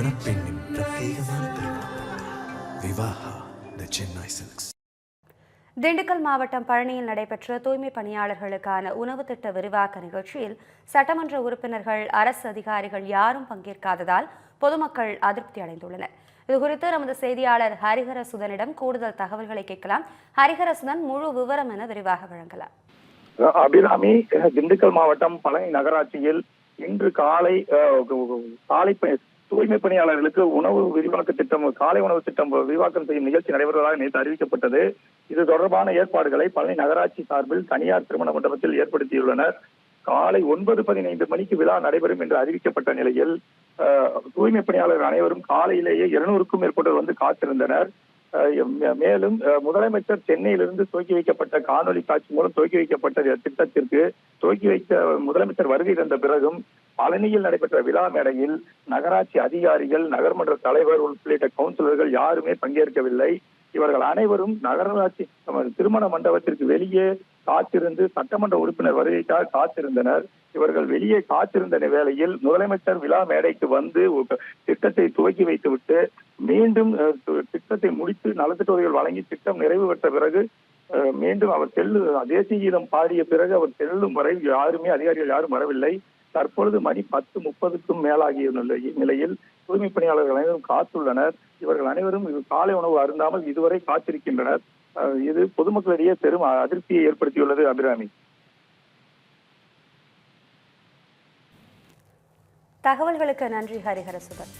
മണപ്പെണ്ണിൻ പ്രത്യേകമാണ് വിവാഹ the Chennai silks. Dindigul மாவட்டம் பழனியில் நடைபெற்ற தூய்மை பணியாளர்களுக்கான உணவு திட்ட விரிவாக்க நிகழ்ச்சியில் சட்டமன்ற உறுப்பினர்கள் அரசு அதிகாரிகள் யாரும் பங்கேற்காததால் பொதுமக்கள் அதிருப்தி அடைந்துள்ளனர் இதுகுறித்து நமது செய்தியாளர் ஹரிஹரசுதனிடம் கூடுதல் தகவல்களை கேட்கலாம் ஹரிஹரசுதன் முழு விவரம் என விரிவாக வழங்கலாம் அபிராமி திண்டுக்கல் மாவட்டம் பழனி நகராட்சியில் இன்று காலை காலை தூய்மை பணியாளர்களுக்கு உணவு விரிவாக்க திட்டம் காலை உணவு திட்டம் விரிவாக்கம் செய்யும் நிகழ்ச்சி நடைபெறுவதாக நேற்று அறிவிக்கப்பட்டது. இது தொடர்பான ஏற்பாடுகளை பழனி நகராட்சி சார்பில் தனியார் திருமண மண்டபத்தில் ஏற்படுத்தியுள்ளனர். காலை ஒன்பது பதினைந்து மணிக்கு விழா நடைபெறும் என்று அறிவிக்கப்பட்ட நிலையில் தூய்மை பணியாளர்கள் அனைவரும் காலையிலேயே இருநூறுக்கும் மேற்பட்டோர் வந்து காத்திருந்தனர். அஹ் மேலும் அஹ், முதலமைச்சர் சென்னையிலிருந்து துவக்கி வைக்கப்பட்ட காணொலி காட்சி மூலம் துவக்கி வைக்கப்பட்ட திட்டத்திற்கு துவக்கி வைத்த முதலமைச்சர் வருகை தந்த பிறகும் பழனியில் நடைபெற்ற விழா மேடையில் நகராட்சி அதிகாரிகள் நகர்மன்ற தலைவர் உள்ளிட்ட கவுன்சிலர்கள் யாருமே பங்கேற்கவில்லை. இவர்கள் அனைவரும் நகராட்சி திருமண மண்டபத்திற்கு வெளியே காத்திருந்து சட்டமன்ற உறுப்பினர் வருகைக்காக காத்திருந்தனர். இவர்கள் வெளியே காத்திருந்த வேளையில் முதலமைச்சர் விழா மேடைக்கு வந்து திட்டத்தை துவக்கி வைத்துவிட்டு மீண்டும் அஹ், திட்டத்தை முடித்து நலத்திட்ட வழங்கி திட்டம் நிறைவு பெற்ற பிறகு அஹ், மீண்டும் அவர் செல்லு தேசிய கீதம் பாடிய பிறகு அவர் செல்லும் வரை யாருமே அதிகாரிகள் யாரும் வரவில்லை. தற்பொழுது மணி பத்து முப்பதுக்கும் மேலாகிய நிலையில் தூய்மை பணியாளர்கள் அனைவரும் காத்துள்ளனர். இவர்கள் அனைவரும் காலை உணவு அருந்தாமல் இதுவரை காத்திருக்கின்றனர். அஹ், இது பொதுமக்களிடையே பெரும் அதிருப்தியை ஏற்படுத்தியுள்ளது அபிராமி. தகவல்களுக்கு நன்றி ஹரிஹரசுதன்.